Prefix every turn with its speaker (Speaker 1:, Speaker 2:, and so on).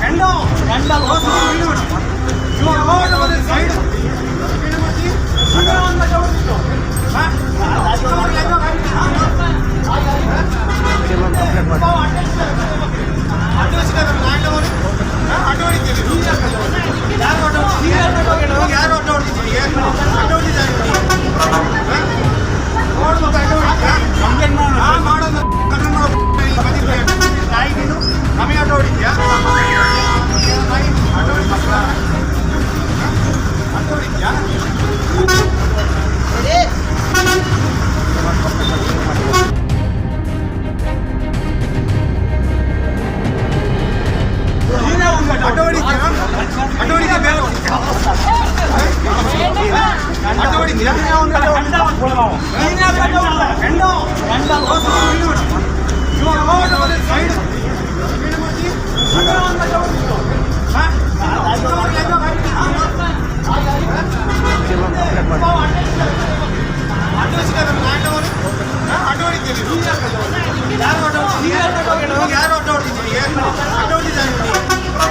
Speaker 1: രണ്ടോ രണ്ടോ സൈഡ് ಯಾರು ಆಟೋ ಯಾರು ಆಟೋ ಹೊಡಿತೀವಿ ಆಟೋ ಹೊಡಿತಾರೆ